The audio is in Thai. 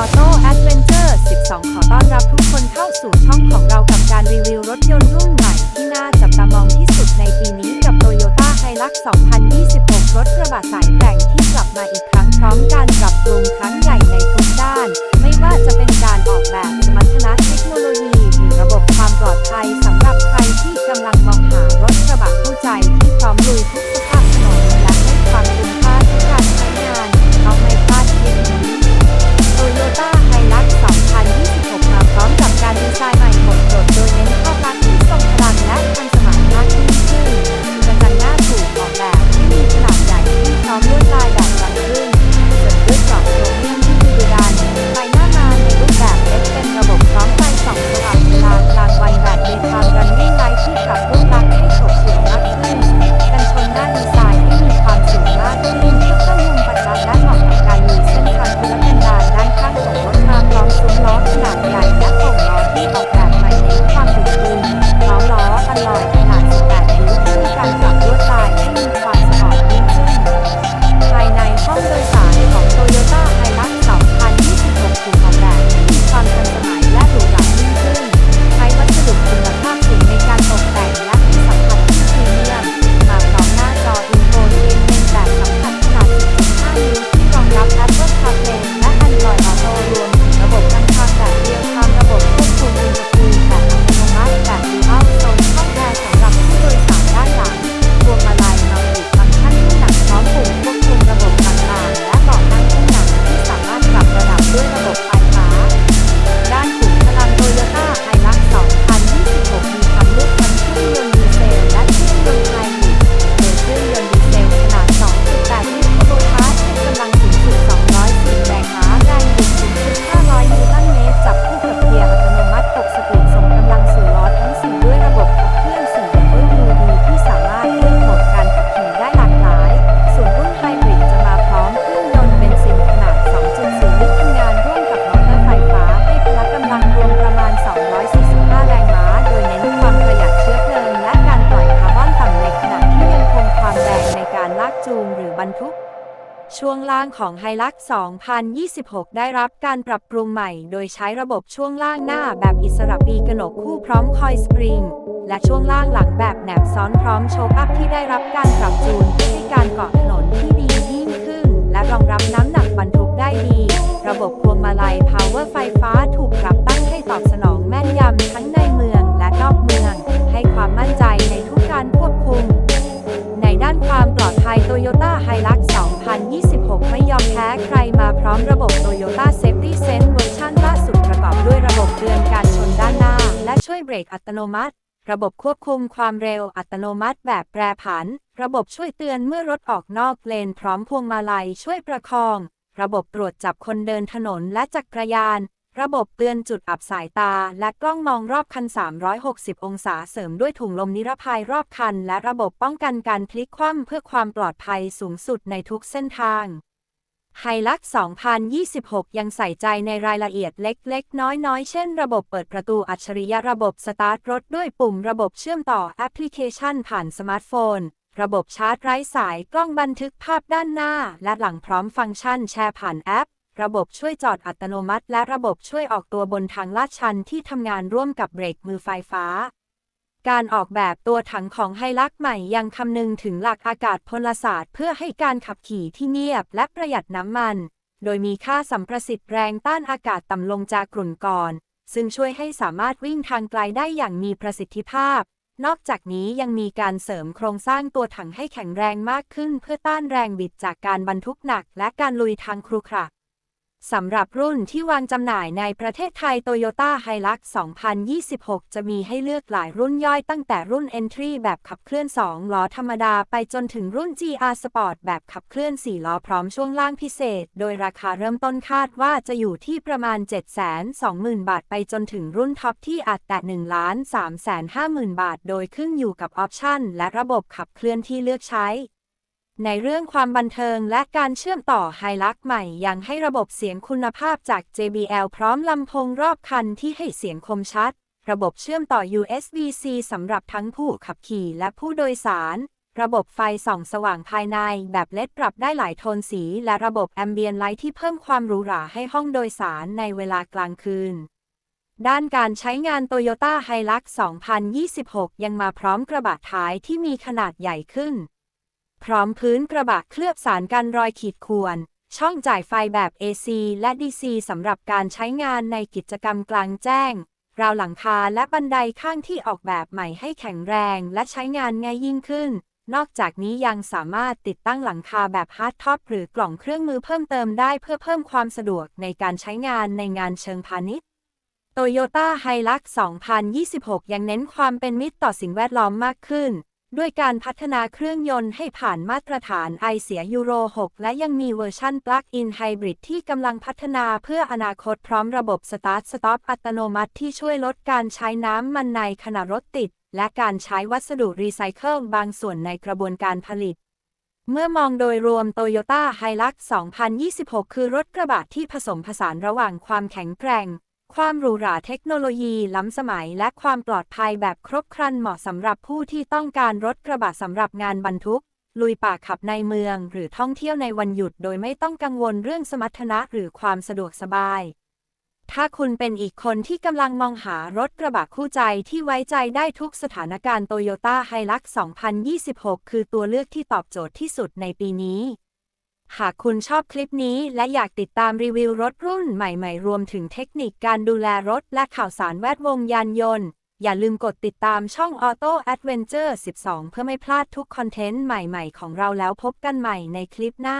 Auto Adventure 12 ขอต้อนรับทุกคนเข้าสู่ช่องของเรากับการรีวิวรถยนต์รุ่นใหม่ที่น่าจับตามองที่ ช่วงล่างของไฮลักซ์2026 ได้รับการปรับปรุงใหม่ โดยใช้ระบบช่วงล่างหน้าแบบอิสระปีกระหนกคู่พร้อมคอยสปริง และช่วงล่างหลังแบบแหนบซ้อนพร้อมโชคอัพที่ได้รับการปรับจูนเพื่อให้การเกาะถนนที่ดียิ่งขึ้น และรองรับน้ำหนักบรรทุกได้ดี ระบบพวงมาลัย Power ไฟฟ้าถูกปรับตั้งให้ตอบสนองแม่นยำทั้งใน Toyota Hilux 2026 ไม่ยอมแพ้ใครมาพร้อมระบบ Toyota Safety Sense เวอร์ชันล่าสุดประกอบด้วยระบบเตือนการชนด้านหน้า และช่วยเบรกอัตโนมัติ ระบบควบคุมความเร็วอัตโนมัติแบบแปรผัน ระบบช่วยเตือนเมื่อรถออกนอกเลนพร้อมพวงมาลัยช่วยประคอง ระบบตรวจจับคนเดินถนนและจักรยาน ระบบเตือนจุดอับสายตา และกล้องมองรอบคัน 360 องศาเสริมด้วยถุงลมนิรภัยรอบคัน และระบบป้องกันการพลิกคว่ำเพื่อความปลอดภัยสูงสุดในทุกเส้นทางไฮลัก2026 ยังใส่ใจในรายละเอียดเล็ก ๆ น้อย ๆ เช่น ระบบเปิดประตูอัจฉริยะระบบสตาร์ทรถด้วยปุ่มระบบเชื่อมต่อแอปพลิเคชันผ่านสมาร์ทโฟน ระบบชาร์จไร้สายกล้องบันทึกภาพด้านหน้า และหลังพร้อมฟังก์ชันแชร์ผ่านแอป ระบบช่วยจอดอัตโนมัติ และระบบช่วยออกตัวบนทางลาดชันที่ทำงานร่วมกับเบรกมือไฟฟ้า การออกแบบตัวถังของไฮลักใหม่ยังคำนึงถึงหลักอากาศพลศาสตร์ เพื่อให้การขับขี่ที่เงียบและประหยัดน้ำมัน โดยมีค่าสัมประสิทธิ์แรงต้านอากาศต่ำลงจากกลุ่นก่อน ซึ่งช่วยให้สามารถวิ่งทางไกลได้อย่างมีประสิทธิภาพนอกจากนี้ยังมีการเสริมโครงสร้างตัวถังให้แข็งแรงมากขึ้น เพื่อต้านแรงบิดจากการบรรทุกหนัก และการลุยทางครุขระ สำหรับรุ่นที่วางจำหน่ายในประเทศไทย Toyota Hilux 2026 จะมีให้เลือกหลายรุ่นย่อยตั้งแต่รุ่น Entry แบบขับเคลื่อน 2 ล้อธรรมดาไปจนถึงรุ่น GR Sport แบบขับเคลื่อน 4 ล้อพร้อมช่วงล่างพิเศษ โดยราคาเริ่มต้นคาดว่าจะอยู่ที่ประมาณ 720,000 บาทไปจนถึงรุ่นท็อปที่อาจแตะ1 3 5 0 0 0 0 บาท โดยขึ้นอยู่กับออปชันและระบบขับเคลื่อนที่เลือกใช้ ในเรื่องความบันเทิงและการเชื่อมต่อไฮลักใหม่ยังให้ระบบเสียงคุณภาพจาก JBL พร้อมลำโพงรอบคันที่ให้เสียงคมชัด ระบบเชื่อมต่อ USB-C สำหรับทั้งผู้ขับขี่และผู้โดยสาร ระบบไฟส่องสว่างภายในแบบเลดปรับได้หลายโทนสี และระบบแอมเบียนไลท์ที่เพิ่มความหรูหราให้ห้องโดยสารในเวลากลางคืนด้านการใช้งาน Toyota Hilux 2026 ยังมาพร้อมกระบะท้ายที่มีขนาดใหญ่ขึ้น พร้อมพื้นกระบะเคลือบสารกันรอยขีดข่วน ช่องจ่ายไฟแบบ AC และ DC สำหรับการใช้งานในกิจกรรมกลางแจ้ง ราวหลังคาและบันไดข้างที่ออกแบบใหม่ให้แข็งแรงและใช้งานง่ายยิ่งขึ้น นอกจากนี้ยังสามารถติดตั้งหลังคาแบบฮาร์ดท็อปหรือกล่องเครื่องมือเพิ่มเติมได้เพื่อเพิ่มความสะดวกในการใช้งานในงานเชิงพาณิชย์ Toyota Hilux 2026 ยังเน้นความเป็นมิตรต่อสิ่งแวดล้อมมากขึ้น ด้วยการพัฒนาเครื่องยนต์ให้ผ่านมาตรฐานไอเสียยูโร 6 และยังมีเวอร์ชั่น Plug-in Hybrid ที่กำลังพัฒนาเพื่ออนาคตพร้อมระบบ Start Stop อัตโนมัติที่ช่วยลดการใช้น้ำมันในขณะรถติด และการใช้วัสดุรีไซเคิลบางส่วนในกระบวนการผลิต เมื่อมองโดยรวม Toyota Hilux 2026 คือรถกระบะที่ผสมผสานระหว่างความแข็งแกร่ง ความหรูหราเทคโนโลยีล้ำสมัยและความปลอดภัยแบบครบครันเหมาะสำหรับผู้ที่ต้องการรถกระบะสำหรับงานบรรทุก ลุยป่าขับในเมือง หรือท่องเที่ยวในวันหยุดโดยไม่ต้องกังวลเรื่องสมรรถนะหรือความสะดวกสบาย ถ้าคุณเป็นอีกคนที่กำลังมองหารถกระบะคู่ใจที่ไว้ใจได้ทุกสถานการณ์ Toyota Hilux 2026 คือตัวเลือกที่ตอบโจทย์ที่สุดในปีนี้ หากคุณชอบคลิปนี้และอยากติดตามรีวิวรถรุ่นใหม่ๆ รวมถึงเทคนิคการดูแลรถและข่าวสารแวดวงยานยนต์ อย่าลืมกดติดตามช่อง Auto Adventure 12 เพื่อไม่พลาดทุกคอนเทนต์ใหม่ๆ ของเราแล้วพบกันใหม่ในคลิปหน้า